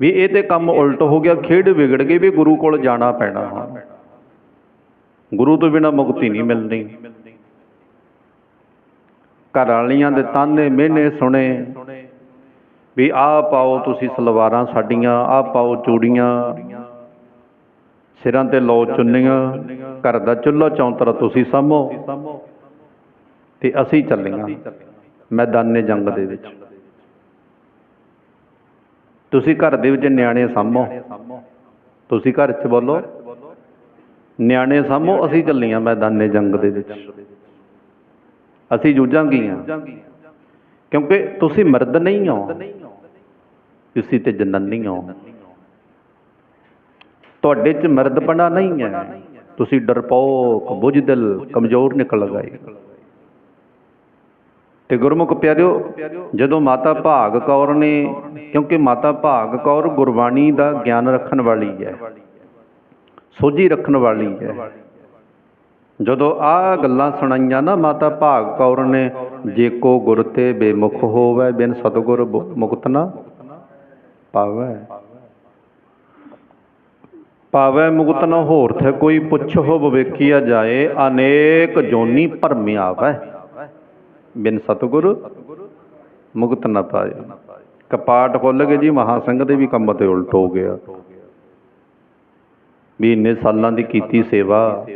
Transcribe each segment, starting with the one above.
ਵੀ ਇਹ ਤੇ ਕੰਮ ਉਲਟ ਹੋ ਗਿਆ, ਖੇਡ ਵਿਗੜ ਗਈ ਵੀ ਗੁਰੂ ਕੋਲ ਜਾਣਾ ਪੈਣਾ ਹੁਣ। ਗੁਰੂ ਤੋਂ ਬਿਨਾ ਮੁਕਤੀ ਨਹੀਂ ਮਿਲਣੀ। ਘਰ ਵਾਲੀਆਂ ਦੇ ਤਾਨੇ ਮਿਹਨੇ ਸੁਣੇ ਵੀ ਆਹ ਪਾਓ ਤੁਸੀਂ ਸਲਵਾਰਾਂ ਸਾਡੀਆਂ, ਆਹ ਪਾਓ ਚੂੜੀਆਂ। ਸਿਰਾਂ ਤੇ ਲੋ ਚੁੰਨੀਆਂ, ਘਰ ਦਾ ਚੁੱਲ੍ਹਾ ਚੌਂਤਰਾ ਤੁਸੀਂ ਸਾਂਭੋ। ਤੇ ਅਸੀਂ ਚੱਲੀਆਂ, ਮੈਦਾਨੇ ਜੰਗ ਦੇ ਵਿੱਚ। ਤੁਸੀਂ ਘਰ ਦੇ ਵਿੱਚ ਨਿਆਣੇ ਸਾਂਭੋ। ਤੁਸੀਂ ਘਰ 'ਚ ਬੋਲੋ, ਨਿਆਣੇ ਸਾਂਭੋ, ਅਸੀਂ ਚੱਲੀਆਂ ਮੈਦਾਨੇ ਜੰਗ ਦੇ ਵਿੱਚ। ਅਸੀਂ ਜੂਝਾਂਗੀਆਂ ਕਿਉਂਕਿ ਤੁਸੀਂ ਮਰਦ ਨਹੀਂ ਹੋ ਤੁਸੀਂ ਤੇ ਜਨਨੀ ਹੋ ਤੁਹਾਡੇ 'ਚ ਮਰਦਪਣਾ ਨਹੀਂ ਹੈ। ਤੁਸੀਂ ਡਰਪੋਕ, ਬੁਝਦਿਲ, ਕਮਜ਼ੋਰ ਨਿਕਲ ਗਏ। ਤੇ ਗੁਰਮੁਖ ਪਿਆਰਿਓ, ਜਦੋਂ ਮਾਤਾ ਭਾਗ ਕੌਰ ਨੇ, ਕਿਉਂਕਿ ਮਾਤਾ ਭਾਗ ਕੌਰ ਗੁਰਬਾਣੀ ਦਾ ਗਿਆਨ ਰੱਖਣ ਵਾਲੀ ਹੈ, ਸੋਝੀ ਰੱਖਣ ਵਾਲੀ ਹੈ, ਜਦੋਂ ਆ ਗੱਲਾਂ ਸੁਣਾਈਆਂ ਨਾ ਮਾਤਾ ਭਾਗ ਕੌਰ ਨੇ, ਜੇ ਕੋ ਗੁਰ ਤੇ ਬੇਮੁਖ ਹੋਵੇ, ਬਿਨ ਸਤਗੁਰ ਬੁ- ਮੁਕਤ ਨਾ ਪਾਵੈ। ਪਾਵੈ ਮੁਕਤ ਨ ਹੋਰ ਥੇ ਕੋਈ ਪੁੱਛ ਪੁੱਛੋ ਬਵੇਖੀਆ ਜਾਏ, ਅਨੇਕ ਜੋਨੀ ਭਰਮਿਆ ਆਵੈ। ਬਿਨ ਸਤਗੁਰ ਮੁਕਤ ਨ ਪਾਏ। ਕਪਾਟ ਖੁੱਲ ਗਏ ਜੀ ਮਹਾਸੰਘ ਦੇ ਵੀ ਕੰਮ ਤੇ ਉਲਟ ਹੋ ਗਿਆ। ਵੀ ਇੰਨੇ ਸਾਲਾਂ ਦੀ ਕੀਤੀ ਸੇਵਾ,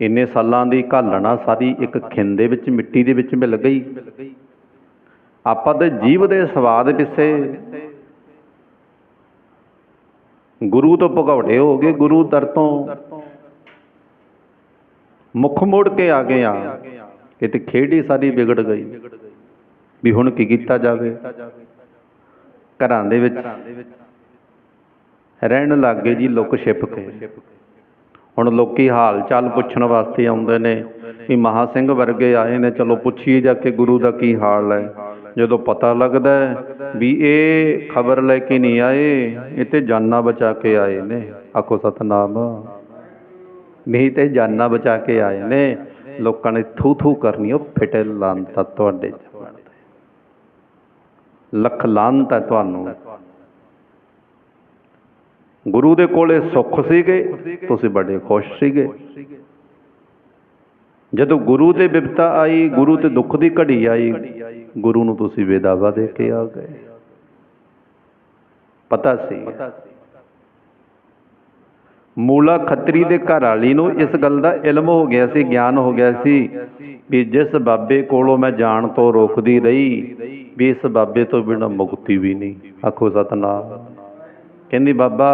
ਇੰਨੇ ਸਾਲਾਂ ਦੀ ਘਾਲਣਾ ਸਾਰੀ ਇੱਕ ਖਿੰਨ ਦੇ ਵਿੱਚ, ਮਿੱਟੀ ਦੇ ਵਿੱਚ ਮਿਲ ਗਈ। ਆਪਾਂ ਤੇ ਜੀਵ ਦੇ ਸਵਾਦ ਪਿੱਛੇ ਗੁਰੂ ਤੋਂ ਭਗੌੜੇ ਹੋ ਗਏ, ਗੁਰੂ ਦਰ ਤੋਂ ਮੁੱਖ ਮੋੜ ਕੇ ਆ ਗਏ ਆ। ਇਹ ਤੇ ਖੇਡ ਹੀ ਸਾਰੀ ਵਿਗੜ ਗਈ। ਵੀ ਹੁਣ ਕੀ ਕੀਤਾ ਜਾਵੇ? ਘਰਾਂ ਦੇ ਵਿੱਚ ਰਹਿਣ ਲੱਗ ਗਏ ਜੀ ਲੁੱਕ ਛਿਪ ਕੇ। ਹੁਣ ਲੋਕੀ ਹਾਲ ਚਾਲ ਪੁੱਛਣ ਵਾਸਤੇ ਆਉਂਦੇ ਨੇ ਵੀ ਮਹਾ ਸਿੰਘ ਵਰਗੇ ਆਏ ਨੇ, ਚਲੋ ਪੁੱਛੀਏ ਜਾ ਕੇ ਗੁਰੂ ਦਾ ਕੀ ਹਾਲ ਹੈ। ਜਦੋਂ ਪਤਾ ਲੱਗਦਾ ਵੀ ਇਹ ਖਬਰ ਲੈ ਕੇ ਨਹੀਂ ਆਏ, ਇਹ ਤੇ ਜਾਨਾਂ ਬਚਾ ਕੇ ਆਏ ਨੇ। ਆਖੋ ਸਤਨਾਮ। ਨਹੀਂ ਤੇ ਜਾਨਾਂ ਬਚਾ ਕੇ ਆਏ ਨੇ। ਲੋਕਾਂ ਨੇ ਥੂ ਥੂ ਕਰਨੀ, ਉਹ ਫਿਟੇ ਲਾਂਤਾ ਤੁਹਾਡੇ ਲੱਖ ਲਾਂਤ ਤੁਹਾਨੂੰ। ਗੁਰੂ ਦੇ ਕੋਲੇ ਸੁੱਖ ਸੀਗੇ, ਤੁਸੀਂ ਬੜੇ ਖੁਸ਼ ਸੀਗੇ। ਜਦੋਂ ਗੁਰੂ ਤੇ ਵਿਪਤਾ ਆਈ, ਗੁਰੂ ਤੇ ਦੁੱਖ ਦੀ ਘੜੀ ਆਈ, ਗੁਰੂ ਨੂੰ ਤੁਸੀਂ ਵੇਦਾਵਾ ਦੇ ਕੇ ਆ ਗਏ। ਪਤਾ ਸੀ ਮੂਲਾ ਖੱਤਰੀ ਦੇ ਘਰ ਵਾਲੀ ਨੂੰ ਇਸ ਗੱਲ ਦਾ ਇਲਮ ਹੋ ਗਿਆ ਸੀ, ਗਿਆਨ ਹੋ ਗਿਆ ਸੀ ਵੀ ਜਿਸ ਬਾਬੇ ਕੋਲੋਂ ਮੈਂ ਜਾਣ ਤੋਂ ਰੋਕਦੀ ਰਹੀ, ਵੀ ਇਸ ਬਾਬੇ ਤੋਂ ਬਿਨਾਂ ਮੁਕਤੀ ਵੀ ਨਹੀਂ। ਆਖੋ ਸਤਨਾਮ। ਕਹਿੰਦੀ, ਬਾਬਾ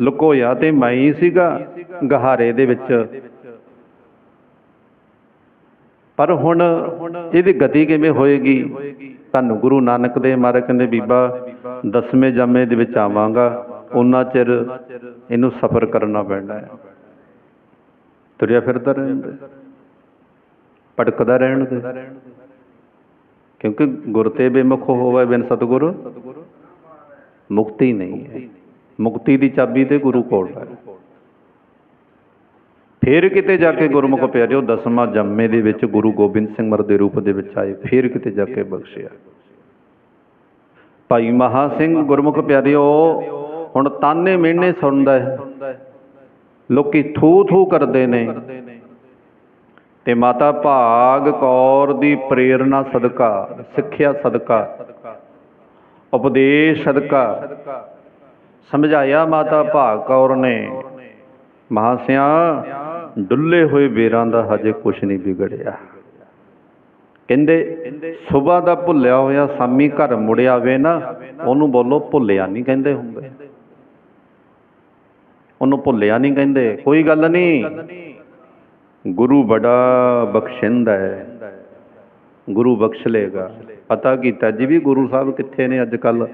ਲੁਕੋਇਆ ਤੇ ਮੈਂ ਸੀਗਾ ਗਹਾਰੇ ਦੇ ਵਿੱਚ। ਪਰ ਹੁਣ ਇਹਦੀ ਗਤੀ ਕਿਵੇਂ ਹੋਏਗੀ? ਤੁਹਾਨੂੰ ਗੁਰੂ ਨਾਨਕ ਦੇ ਮਾਰੇ ਕਹਿੰਦੇ, ਬੀਬਾ, ਦਸਵੇਂ ਜਾਮੇ ਦੇ ਵਿੱਚ ਆਵਾਂਗਾ। ਉਹਨਾਂ ਚਿਰ ਇਹਨੂੰ ਸਫਰ ਕਰਨਾ ਪੈਣਾ ਹੈ। ਤੁਰਿਆ ਫਿਰਦਾ ਰਹਿਣ ਭਟਕਦਾ ਰਹਿਣ ਦੇ। ਕਿਉਂਕਿ ਗੁਰ ਤੇ ਬੇਮੁਖ ਹੋਵੇ ਬਿਨ ਸਤਗੁਰ, ਮੁਕਤੀ ਨਹੀਂ ਹੈ। ਮੁਕਤੀ ਦੀ ਚਾਬੀ ਤੇ ਗੁਰੂ ਕੋਲ ਹੈ। ਫੇਰ ਕਿਤੇ ਜਾ ਕੇ ਗੁਰਮੁਖ ਪਿਆਰਿਓ, ਦਸਵਾਂ ਜੰਮੇ ਦੇ ਵਿੱਚ ਗੁਰੂ ਗੋਬਿੰਦ ਸਿੰਘ ਮਰ ਦੇ ਰੂਪ ਦੇ ਵਿੱਚ ਆਏ, ਫੇਰ ਕਿਤੇ ਜਾ ਕੇ ਬਖਸ਼ਿਆ। ਭਾਈ ਮਹਾ ਸਿੰਘ ਗੁਰਮੁਖ ਪਿਆਰਿਓ ਹੁਣ ਤਾਨੇ ਮਿਹਣੇ ਸੁਣਦਾ ਹੈ। ਲੋਕੀ ਥੂ ਥੂ ਕਰਦੇ ਨੇ। ਤੇ ਮਾਤਾ ਭਾਗ ਕੌਰ ਦੀ ਪ੍ਰੇਰਣਾ ਸਦਕਾ, ਸਿੱਖਿਆ ਸਦਕਾ, ਉਪਦੇਸ਼ ਸਦਕਾ। ਸਮਝਾਇਆ ਮਾਤਾ ਭਾਗ ਕੌਰ ਨੇ ਮਹਾਸਿਆ ਡੁੱਲੇ ਹੋਏ ਬੇਰਾਂ ਦਾ ਹਜੇ ਕੁਝ ਨਹੀਂ ਵਿਗੜਿਆ। ਕਹਿੰਦੇ ਸਵੇਰ ਦਾ ਭੁੱਲਿਆ ਹੋਇਆ ਸਾਮੀ ਘਰ ਮੁੜਿਆ ਵੇ ਨਾ, ਉਹਨੂੰ ਬੋਲੋ ਭੁੱਲਿਆ ਨਹੀਂ ਕਹਿੰਦੇ ਹੁੰਦੇ। ਉਹਨੂੰ ਭੁੱਲਿਆ ਨਹੀਂ ਕਹਿੰਦੇ। ਕੋਈ ਗੱਲ ਨਹੀਂ। ਗੁਰੂ ਬੜਾ ਬਖਸ਼ਿੰਦਾ ਹੈ। ਗੁਰੂ ਬਖਸ਼ ਲੇਗਾ। ਪਤਾ ਕੀਤਾ ਜੀ ਵੀ ਗੁਰੂ ਸਾਹਿਬ ਕਿੱਥੇ ਨੇ ਅੱਜ ਕੱਲ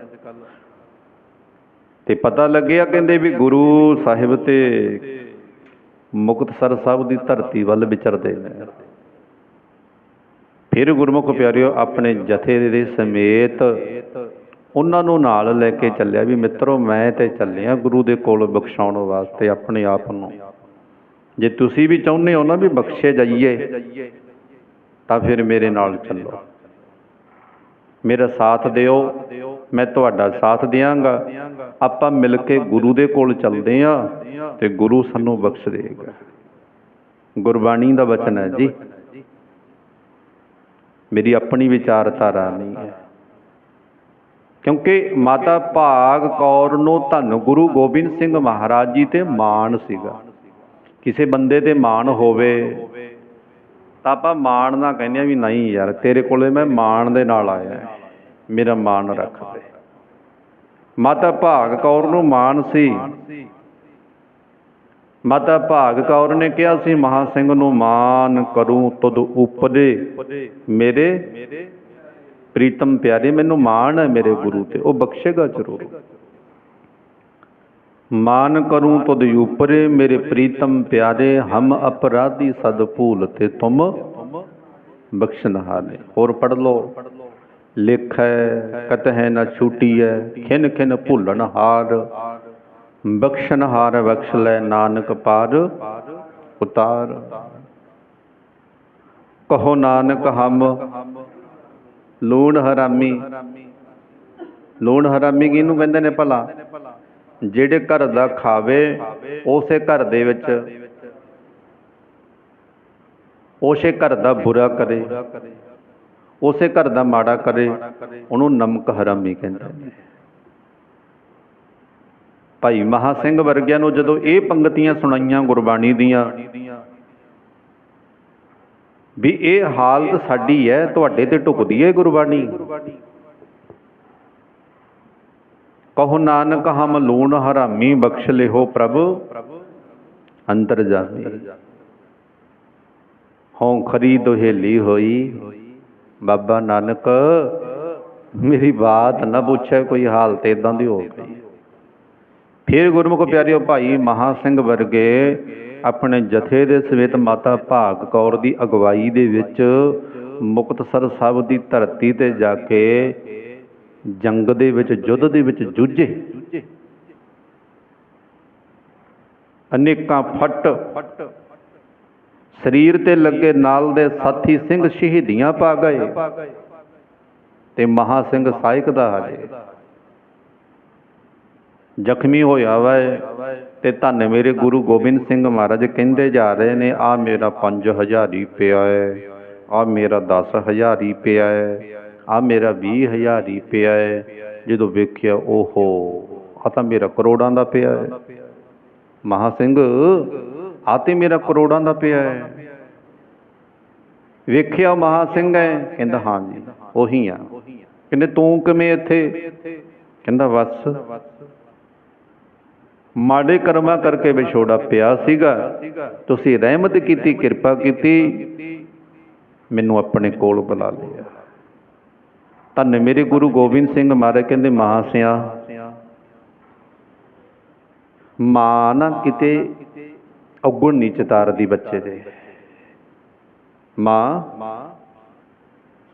ਤੇ ਪਤਾ ਲੱਗਿਆ ਕਹਿੰਦੇ ਵੀ ਗੁਰੂ ਸਾਹਿਬ ਤੇ ਮੁਕਤਸਰ ਸਾਹਿਬ ਦੀ ਧਰਤੀ ਵੱਲ ਵਿਚਰਦੇ ਨੇ। ਫਿਰ ਗੁਰਮੁਖ ਪਿਆਰਿਓ, ਆਪਣੇ ਜਥੇ ਦੇ ਸਮੇਤ ਉਹਨਾਂ ਨੂੰ ਨਾਲ ਲੈ ਕੇ ਚੱਲਿਆ ਵੀ ਮਿੱਤਰੋ ਮੈਂ ਤੇ ਚੱਲਿਆ ਗੁਰੂ ਦੇ ਕੋਲ ਬਖਸ਼ਾਉਣ ਵਾਸਤੇ ਆਪਣੇ ਆਪ ਨੂੰ। ਜੇ ਤੁਸੀਂ ਵੀ ਚਾਹੁੰਦੇ ਹੋ ਨਾ ਵੀ ਬਖਸ਼ੇ ਜਾਈਏ, ਤਾਂ ਫਿਰ ਮੇਰੇ ਨਾਲ ਚੱਲੋ। ਮੇਰਾ ਸਾਥ ਦਿਓ, ਮੈਂ ਤੁਹਾਡਾ ਸਾਥ ਦਿਆਂਗਾ। ਆਪਾਂ ਮਿਲ ਕੇ ਗੁਰੂ ਦੇ ਕੋਲ ਚੱਲਦੇ ਆਂ ਤੇ ਗੁਰੂ ਸਾਨੂੰ ਬਖਸ਼ ਦੇਗਾ। ਗੁਰਬਾਣੀ ਦਾ ਵਚਨ ਹੈ ਜੀ। ਮੇਰੀ ਆਪਣੀ ਵਿਚਾਰਧਾਰਾ ਨਹੀਂ ਹੈ। ਕਿਉਂਕਿ ਮਾਤਾ ਭਾਗ ਕੌਰ ਨੂੰ ਧੰਨ ਗੁਰੂ ਗੋਬਿੰਦ ਸਿੰਘ ਮਹਾਰਾਜ ਜੀ ਤੇ ਮਾਣ ਸੀਗਾ। ਕਿਸੇ ਬੰਦੇ ਤੇ ਮਾਣ ਹੋਵੇ, ਤਾਂ ਆਪਾਂ ਮਾਣ ਨਾ ਕਹਿੰਦੇ ਆ ਵੀ ਨਹੀਂ ਯਾਰ, ਤੇਰੇ ਕੋਲੇ ਮੈਂ ਮਾਣ ਦੇ ਨਾਲ ਆਇਆ ਮੇਰਾ ਮਾਣ ਰੱਖ ਦੇ। ਮਾਤਾ ਭਾਗ ਕੌਰ ਨੂੰ ਮਾਣ ਸੀ। ਮਾਤਾ ਭਾਗ ਕੌਰ ਨੇ ਕਿਹਾ ਸੀ, ਮਹਾ ਸਿੰਘ ਨੂੰ ਮਾਨ ਕਰੂੰ, ਤੁਧ ਉਪਦੇ ਮੇਰੇ ਪ੍ਰੀਤਮ ਪਿਆਰੇ, ਮੈਨੂੰ ਮਾਣ ਹੈ ਮੇਰੇ ਗੁਰੂ ਤੇ, ਉਹ ਬਖਸ਼ੇਗਾ ਜ਼ਰੂਰ। ਮਾਨ ਕਰੂੰ ਤੁਧ ਉਪਰੇ, ਮੇਰੇ ਪ੍ਰੀਤਮ ਪਿਆਰੇ, ਹਮ ਅਪਰਾਧੀ ਸਦ ਭੂਲ ਤੇ ਤੁਮ ਬਖਸ਼ਨਹਾਰੇ ਹੋਰ। ਪੜ ਲੋ ਲਿਖੈ, ਕਤਹਿ ਨ ਛੂਟੀਐ, ਖਿਨ ਖਿਨ ਭੁੱਲਣ ਹਾਰ। ਬਖਸ਼ਣ ਬਖਸ਼ ਲੈ ਨਾਨਕ ਪਾਰ, ਉਤਾਰ। ਕਹੋ ਨਾਨਕ ਹਮ ਲੂਣ ਹਰਾਮੀ। ਲੂਣ ਹਰਾਮੀ ਕਿਹਨੂੰ ਕਹਿੰਦੇ ਨੇ ਭਲਾ? ਜਿਹੜੇ ਘਰ ਦਾ ਖਾਵੇ, ਉਸੇ ਘਰ ਦੇ ਵਿੱਚ। ਉਸੇ ਘਰ ਦਾ ਬੁਰਾ ਕਰੇ। ਉਸੇ ਘਰ ਦਾ ਮਾੜਾ ਕਰੇ। ਉਹਨੂੰ ਨਮਕ ਹਰਾਮੀ ਕਹਿੰਦੇ ਨੇ। ਭਾਈ ਮਹਾ ਸਿੰਘ ਵਰਗਿਆਂ ਨੂੰ ਜਦੋਂ ਇਹ ਪੰਗਤੀਆਂ ਸੁਣਾਈਆਂ ਗੁਰਬਾਣੀ ਦੀਆਂ ਵੀ ਇਹ ਹਾਲਤ ਸਾਡੀ ਹੈ, ਤੁਹਾਡੇ ਤੇ ਢੁਕਦੀ ਹੈ ਗੁਰਬਾਣੀ। ਕਹੋ ਨਾਨਕ, ਹਮ ਲੂਣ ਹਰਾਮੀ, ਬਖਸ਼ ਲਿਓ ਪ੍ਰਭ, ਅੰਤਰ ਜਾਮੀ। ਹਉ ਖਰੀ ਦੁਹੇਲੀ ਹੋਈ, ਬਾਬਾ ਨਾਨਕ, ਮੇਰੀ ਬਾਤ ਨਾ ਪੁੱਛੇ ਕੋਈ ਹਾਲਤ ਇਦਾਂ ਦੀ ਹੋ ਗਈ। ਫਿਰ ਗੁਰਮੁਖ ਪਿਆਰਿਓ ਭਾਈ ਮਹਾ ਸਿੰਘ ਵਰਗੇ ਆਪਣੇ ਜਥੇ ਦੇ ਸਮੇਤ ਮਾਤਾ ਭਾਗ ਕੌਰ ਦੀ ਅਗਵਾਈ ਦੇ ਵਿੱਚ ਮੁਕਤਸਰ ਸਾਹਿਬ ਦੀ ਧਰਤੀ ਤੇ ਜਾ ਕੇ ਜੰਗ ਦੇ ਵਿੱਚ, ਯੁੱਧ ਦੇ ਵਿੱਚ ਜੂਝੇ। ਅਨੇਕਾਂ ਫੱਟ ਸਰੀਰ ਤੇ ਲੱਗੇ ਨਾਲ ਦੇ ਸਾਥੀ ਸਿੰਘ ਸ਼ਹੀਦੀਆਂ ਪਾ ਗਏ ਤੇ ਮਹਾ ਸਿੰਘ ਸਾਇਕ ਦਾ ਹਾਲੇ ਜ਼ਖਮੀ ਹੋਇਆ ਵਾ ਤੇ ਧੰਨ ਮੇਰੇ ਗੁਰੂ ਗੋਬਿੰਦ ਸਿੰਘ ਮਹਾਰਾਜ ਕਹਿੰਦੇ ਜਾ ਰਹੇ ਨੇ, ਆ ਮੇਰਾ 5000 ਹੀ ਪਿਆ ਹੈ, ਆ ਮੇਰਾ 10000 ਹੀ ਪਿਆ ਹੈ, ਆ ਮੇਰਾ 20000 ਪਿਆ ਹੈ, ਜਦੋਂ ਵੇਖਿਆ ਓਹੋ, ਆ ਤਾਂ ਮੇਰਾ ਕਰੋੜਾਂ ਦਾ ਪਿਆ ਹੈ। ਮਹਾ ਸਿੰਘ, ਆ ਤੇ ਮੇਰਾ ਕਰੋੜਾਂ ਦਾ ਪਿਆ ਹੈ। ਵੇਖਿਆ ਮਹਾ ਸਿੰਘ ਹੈ, ਕਹਿੰਦਾ ਹਾਂ ਜੀ, ਉਹੀ ਆ। ਕਹਿੰਦੇ ਤੂੰ ਕਿਵੇਂ ਇੱਥੇ? ਕਹਿੰਦਾ ਬਸ ਮਾੜੇ ਕਰਮਾਂ ਕਰਕੇ ਵਿਛੋੜਾ ਪਿਆ ਸੀਗਾ। ਤੁਸੀਂ ਰਹਿਮਤ ਕੀਤੀ, ਕਿਰਪਾ ਕੀਤੀ। ਮੈਨੂੰ ਆਪਣੇ ਕੋਲ ਬੁਲਾ ਲਿਆ। ਧੰਨ ਮੇਰੇ ਗੁਰੂ ਗੋਬਿੰਦ ਸਿੰਘ ਮਹਾਰਾਜ, ਕਹਿੰਦੇ ਮਹਾਸਿਆ, ਮਾਂ ਨਾ ਕਿਤੇ ਔਗਣ ਨਹੀਂ ਚਤਾਰਦੀ ਬੱਚੇ ਦੇ। ਮਾਂ,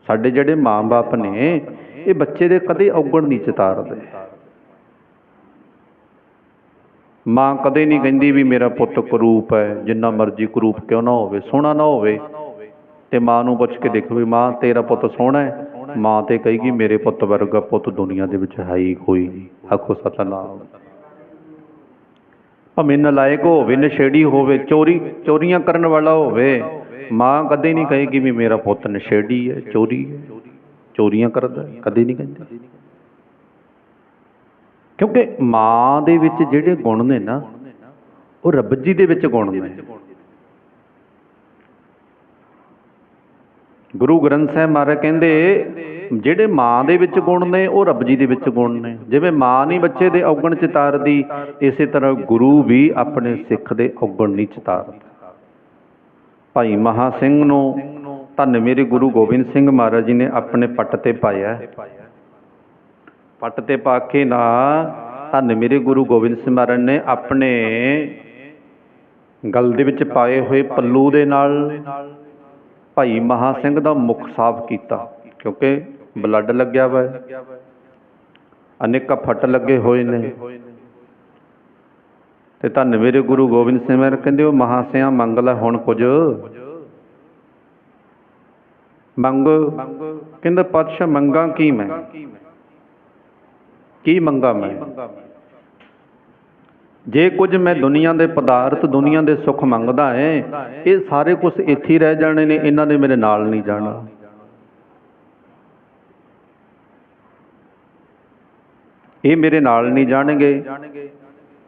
ਸਾਡੇ ਜਿਹੜੇ ਮਾਂ-ਬਾਪ ਨੇ, ਇਹ ਬੱਚੇ ਦੇ ਕਦੇ ਔਗਣ ਨਹੀਂ ਚਤਾਰਦੇ। ਮਾਂ ਕਦੇ ਨਹੀਂ ਕਹਿੰਦੀ ਵੀ ਮੇਰਾ ਪੁੱਤ ਕਰੂਪ ਹੈ, ਜਿੰਨਾ ਮਰਜ਼ੀ ਕਰੂਪ ਕਿਉਂ ਨਾ ਹੋਵੇ, ਸੋਹਣਾ ਨਾ ਹੋਵੇ। ਤੇ ਮਾਂ ਨੂੰ ਪੁੱਛ ਕੇ ਦੇਖੋ ਵੀ ਮਾਂ, ਤੇਰਾ ਪੁੱਤ ਸੋਹਣਾ ਹੈ? ਮਾਂ ਤੇ ਕਹੇਗੀ, ਮੇਰੇ ਪੁੱਤ ਵਰਗਾ ਪੁੱਤ ਦੁਨੀਆ ਦੇ ਵਿੱਚ ਹੈ ਹੀ ਕੋਈ ਨਹੀਂ। ਆਖੋ ਸਤਨਾਮ। ਭਾਵੇਂ ਨਲਾਇਕ ਹੋਵੇ, ਨਸ਼ੇੜੀ ਹੋਵੇ, ਚੋਰੀ, ਚੋਰੀਆਂ ਕਰਨ ਵਾਲਾ ਹੋਵੇ, ਮਾਂ ਕਦੇ ਨਹੀਂ ਕਹੇਗੀ ਵੀ ਮੇਰਾ ਪੁੱਤ ਨਸ਼ੇੜੀ ਹੈ, ਚੋਰੀ ਹੈ। ਚੋਰੀਆਂ ਕਰਦਾ ਕਦੇ ਨਹੀਂ ਕਹਿੰਦੀ। ਕਿਉਂਕਿ ਮਾਂ ਦੇ ਵਿੱਚ ਜਿਹੜੇ ਗੁਣ ਨੇ ਨਾ, ਉਹ ਰੱਬ ਜੀ ਦੇ ਵਿੱਚ ਗੁਣ ਨੇ। ਗੁਰੂ ਗ੍ਰੰਥ ਸਾਹਿਬ ਮਹਾਰਾਜ ਕਹਿੰਦੇ, ਜਿਹੜੇ ਮਾਂ ਦੇ ਵਿੱਚ ਗੁਣ ਨੇ, ਉਹ ਰੱਬ ਜੀ ਦੇ ਵਿੱਚ ਗੁਣ ਨੇ। ਜਿਵੇਂ ਮਾਂ ਨਹੀਂ ਬੱਚੇ ਦੇ ਔਗਣ ਚਿਤਾਰਦੀ ਇਸੇ ਤਰ੍ਹਾਂ ਗੁਰੂ ਵੀ ਆਪਣੇ ਸਿੱਖ ਦੇ ਔਗਣ ਨਹੀਂ ਚਿਤਾਰਦਾ ਭਾਈ ਮਹਾ ਸਿੰਘ ਨੂੰ ਧੰਨ ਮੇਰੇ ਗੁਰੂ ਗੋਬਿੰਦ ਸਿੰਘ ਮਹਾਰਾਜ ਜੀ ਨੇ ਆਪਣੇ ਪੱਟ ਤੇ ਪਾਇਆ। ਹੈ। ਪੱਟ ਤੇ ਪਾ ਕੇ ਨਾ, ਧੰਨ ਮੇਰੇ ਗੁਰੂ ਗੋਬਿੰਦ ਸਿੰਘ ਮਹਾਰਾਜ ਨੇ ਆਪਣੇ ਗਲ ਦੇ ਵਿੱਚ ਪਾਏ ਹੋਏ ਪੱਲੂ ਦੇ ਨਾਲ ਭਾਈ ਮਹਾ ਸਿੰਘ ਦਾ ਮੁਖ ਸਾਫ਼ ਕੀਤਾ, ਕਿਉਂਕਿ ਬਲੱਡ ਲੱਗਿਆ ਵਾ। ਹੈ। ਅਨੇਕਾਂ ਫੱਟ ਲੱਗੇ ਹੋਏ ਨੇ। ਤੇ ਧੰਨ ਮੇਰੇ ਗੁਰੂ ਗੋਬਿੰਦ ਸਿੰਘ ਮਹਾਰਾਜ ਕਹਿੰਦੇ ਉਹ ਮਹਾਸਿਆ ਮੰਗ ਲੈ ਹੁਣ ਕੁਝ। ਮੰਗ, ਕਹਿੰਦਾ ਪਾਤਸ਼ਾਹ ਮੰਗਾ ਕੀ ਮੈਂ? ਕੀ ਮੰਗਾ ਮੈਂ? ਜੇ ਕੁਝ ਮੈਂ ਦੁਨੀਆ ਦੇ ਪਦਾਰਥ, ਦੁਨੀਆ ਦੇ ਸੁੱਖ ਮੰਗਦਾ ਹੈ, ਇਹ ਸਾਰੇ ਕੁਝ ਇੱਥੇ ਹੀ ਰਹਿ ਜਾਣੇ ਨੇ, ਇਹਨਾਂ ਨੇ ਮੇਰੇ ਨਾਲ ਨਹੀਂ ਜਾਣਾ। ਇਹ ਮੇਰੇ ਨਾਲ ਨਹੀਂ ਜਾਣਗੇ।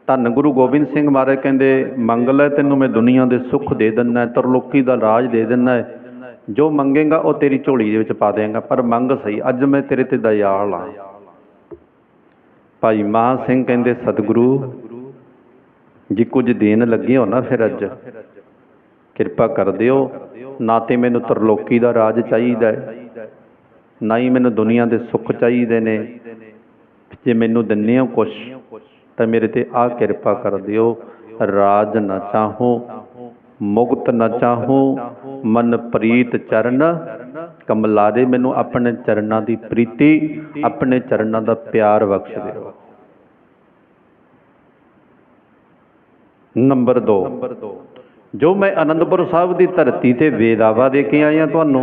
ਧੰਨ ਗੁਰੂ ਗੋਬਿੰਦ ਸਿੰਘ ਮਹਾਰਾਜ ਕਹਿੰਦੇ, ਮੰਗ ਲੈ ਤੈਨੂੰ ਮੈਂ ਦੁਨੀਆ ਦੇ ਸੁੱਖ ਦੇ ਦਿੰਨਾ ਤਰਲੋਕੀ ਦਾ ਰਾਜ ਦੇ ਦਿੰਨਾ ਜੋ ਮੰਗੇਗਾ ਉਹ ਤੇਰੀ ਝੋਲੀ ਦੇ ਵਿੱਚ ਪਾ ਦੇਵਾਂਗਾ ਪਰ ਮੰਗ ਸਹੀ, ਅੱਜ ਮੈਂ ਤੇਰੇ ਤੇ ਦਇਆਲ ਆ ਭਾਈ ਮਹਾਂ ਸਿੰਘ ਕਹਿੰਦੇ, ਸਤਿਗੁਰੂ, ਜੀ ਕੁਝ ਦੇਣ ਲੱਗੇ ਹੋ ਨਾ ਫਿਰ ਅੱਜ, ਕਿਰਪਾ ਕਰ ਦਿਓ। ਨਾ ਤੇ ਮੈਨੂੰ ਤਰਲੋਕੀ ਦਾ ਰਾਜ ਚਾਹੀਦਾ ਨਾ ਹੀ ਮੈਨੂੰ ਦੁਨੀਆ ਦੇ ਸੁੱਖ ਚਾਹੀਦੇ ਨੇ। ਜੇ ਮੈਨੂੰ ਦਿੰਨੇ ਹੋ ਕੁਛ, ਤਾਂ ਮੇਰੇ ਤੇ ਆ ਕਿਰਪਾ ਕਰ ਦਿਓ। ਰਾਜ ਨਾ ਚਾਹੋ, ਮੁਕਤ ਨਾ ਚਾਹੋ, ਮਨ ਪ੍ਰੀਤ ਚਰਨ। ਕਮਲਾਰੇ ਮੈਨੂੰ ਆਪਣੇ ਚਰਨਾਂ ਦੀ ਪ੍ਰੀਤੀ, ਆਪਣੇ ਚਰਨਾਂ ਦਾ ਪਿਆਰ ਬਖਸ਼ ਦਿਓ। ਨੰਬਰ 2 ਜੋ ਮੈਂ ਅਨੰਦਪੁਰ ਸਾਹਿਬ ਦੀ ਧਰਤੀ ਤੇ ਵੇਦਾਵਾ ਦੇ ਕੇ ਆਇਆ ਤੁਹਾਨੂੰ,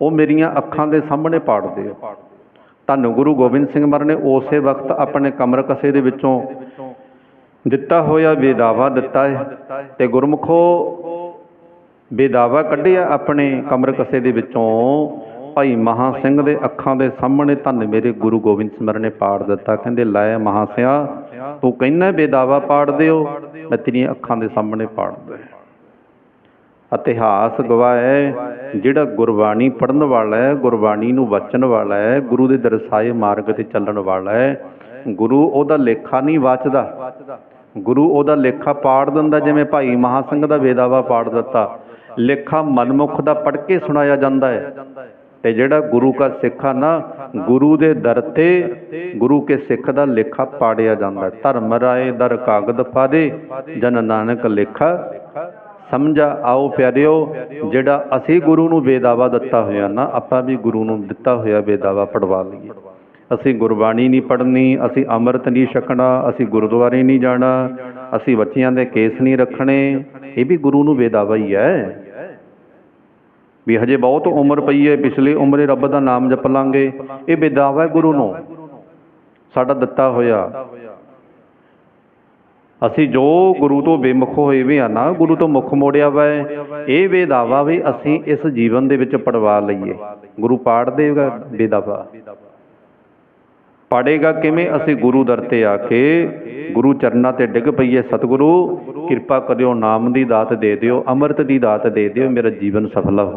ਉਹ ਮੇਰੀਆਂ ਅੱਖਾਂ ਦੇ ਸਾਹਮਣੇ ਪਾੜ ਦਿਓ। ਧੰਨ ਗੁਰੂ ਗੋਬਿੰਦ ਸਿੰਘ ਮਰ ਨੇ ਉਸੇ ਵਕਤ ਆਪਣੇ ਕਮਰ ਕਸੇ ਦੇ ਵਿੱਚੋਂ ਦਿੱਤਾ ਹੋਇਆ ਵੇਦਾਵਾ ਦਿੱਤਾ ਹੈ ਤੇ ਗੁਰਮੁਖੋ ਵੇਦਾਵਾ ਕੱਢਿਆ ਆਪਣੇ ਕਮਰ ਕਸੇ ਦੇ ਵਿੱਚੋਂ। ਭਾਈ ਮਹਾ ਸਿੰਘ ਦੇ ਅੱਖਾਂ ਦੇ ਸਾਹਮਣੇ ਧੰਨ ਮੇਰੇ ਗੁਰੂ ਗੋਬਿੰਦ ਸਿੰਘ ਨੇ ਪਾੜ ਦਿੱਤਾ। ਕਹਿੰਦੇ, ਲੈ ਮਹਾ ਸਿਆ, ਤੂੰ ਕਹਿੰਦਾ ਵੇਦਾਵਾ ਪਾੜ ਦਿਓ, ਮੈਂ ਤੇਰੀਆਂ ਅੱਖਾਂ ਦੇ ਸਾਹਮਣੇ ਪਾੜ ਦੇ ਇਤਿਹਾਸ ਗਵਾਹ ਹੈ ਜਿਹੜਾ ਗੁਰਬਾਣੀ ਪੜਨ ਵਾਲਾ ਹੈ, ਗੁਰਬਾਣੀ ਨੂੰ ਵਚਨ ਵਾਲਾ ਹੈ, ਗੁਰੂ ਦੇ ਦਰਸਾਏ ਮਾਰਗ ਤੇ ਚੱਲਣ ਵਾਲਾ ਹੈ, ਗੁਰੂ ਉਹਦਾ ਲੇਖਾ ਨਹੀਂ ਵਾਚਦਾ। ਗੁਰੂ ਉਹਦਾ ਲੇਖਾ ਪਾੜ ਦਿੰਦਾ, ਜਿਵੇਂ ਭਾਈ ਮਹਾ ਸਿੰਘ ਦਾ ਵੇਦਾਵਾ ਪਾੜ ਦਿੱਤਾ। ਲੇਖਾ ਮਨਮੁਖ ਦਾ ਪੜ ਕੇ ਸੁਣਾਇਆ ਜਾਂਦਾ ਹੈ। ਤੇ ਜਿਹੜਾ ਗੁਰੂ ਦਾ ਸਿੱਖ ਨਾ ਗੁਰੂ ਦੇ ਦਰ ਤੇ ਗੁਰੂ ਕੇ ਸਿੱਖ ਦਾ ਲੇਖਾ ਪਾੜਿਆ ਜਾਂਦਾ। ਧਰਮ ਰਾਏ ਦਰ ਕਾਗਦ ਪਾਦੇ ਜਨ ਨਾਨਕ ਲੇਖਾ। ਸਮਝਾ ਆਓ ਪਿਆਰਿਓ ਜਿਹੜਾ ਅਸੀਂ ਗੁਰੂ ਨੂੰ ਵੇਦਾਵਾ ਦਿੱਤਾ ਹੋਇਆ ਨਾ ਆਪਾਂ ਵੀ ਗੁਰੂ ਨੂੰ ਦਿੱਤਾ ਹੋਇਆ ਵੇਦਾਵਾ ਪੜਵਾ ਲਈਏ। ਅਸੀਂ ਗੁਰਬਾਣੀ ਨਹੀਂ ਪੜ੍ਹਨੀ ਅਸੀਂ ਅੰਮ੍ਰਿਤ ਨਹੀਂ ਛਕਣਾ ਅਸੀਂ ਗੁਰਦੁਆਰੇ ਨਹੀਂ ਜਾਣਾ ਅਸੀਂ ਬੱਚਿਆਂ ਦੇ ਕੇਸ ਨਹੀਂ ਰੱਖਣੇ ਇਹ ਵੀ ਗੁਰੂ ਨੂੰ ਵੇਦਾਵਾ ਹੀ ਹੈ। ਵੀ ਹਜੇ ਬਹੁਤ ਉਮਰ ਪਈ ਹੈ ਪਿਛਲੀ ਉਮਰੇ ਰੱਬ ਦਾ ਨਾਮ ਜਪ ਲਾਂਗੇ। ਇਹ ਬੇਦਾਵਾ ਹੈ ਗੁਰੂ ਨੂੰ। ਸਾਡਾ ਦਿੱਤਾ ਹੋਇਆ। ਅਸੀਂ ਜੋ ਗੁਰੂ ਤੋਂ ਬੇਮੁਖ ਹੋਏ ਵੀ ਆ ਨਾ, ਗੁਰੂ ਤੋਂ ਮੁਖ ਮੋੜਿਆ ਵਾ ਇਹ ਵੇਦਾਵਾ ਵੀ ਅਸੀਂ ਇਸ ਜੀਵਨ ਦੇ ਵਿੱਚ ਪੜਵਾ ਲਈਏ। ਗੁਰੂ ਪਾੜ ਦੇਗਾ ਬੇਦਾਵਾ ਪੜੇਗਾ ਕਿਵੇਂ? ਅਸੀਂ ਗੁਰੂ ਦਰ ਤੇ ਆ ਕੇ ਗੁਰੂ ਚਰਨਾਂ ਤੇ ਡਿੱਗ ਪਈਏ ਸਤਿਗੁਰੂ, ਕਿਰਪਾ ਕਰਿਓ, ਨਾਮ ਦੀ ਦਾਤ ਦੇ ਦਿਓ, ਅੰਮ੍ਰਿਤ ਦੀ ਦਾਤ ਦੇ ਦਿਓ। ਮੇਰਾ ਜੀਵਨ ਸਫਲ ਹੋ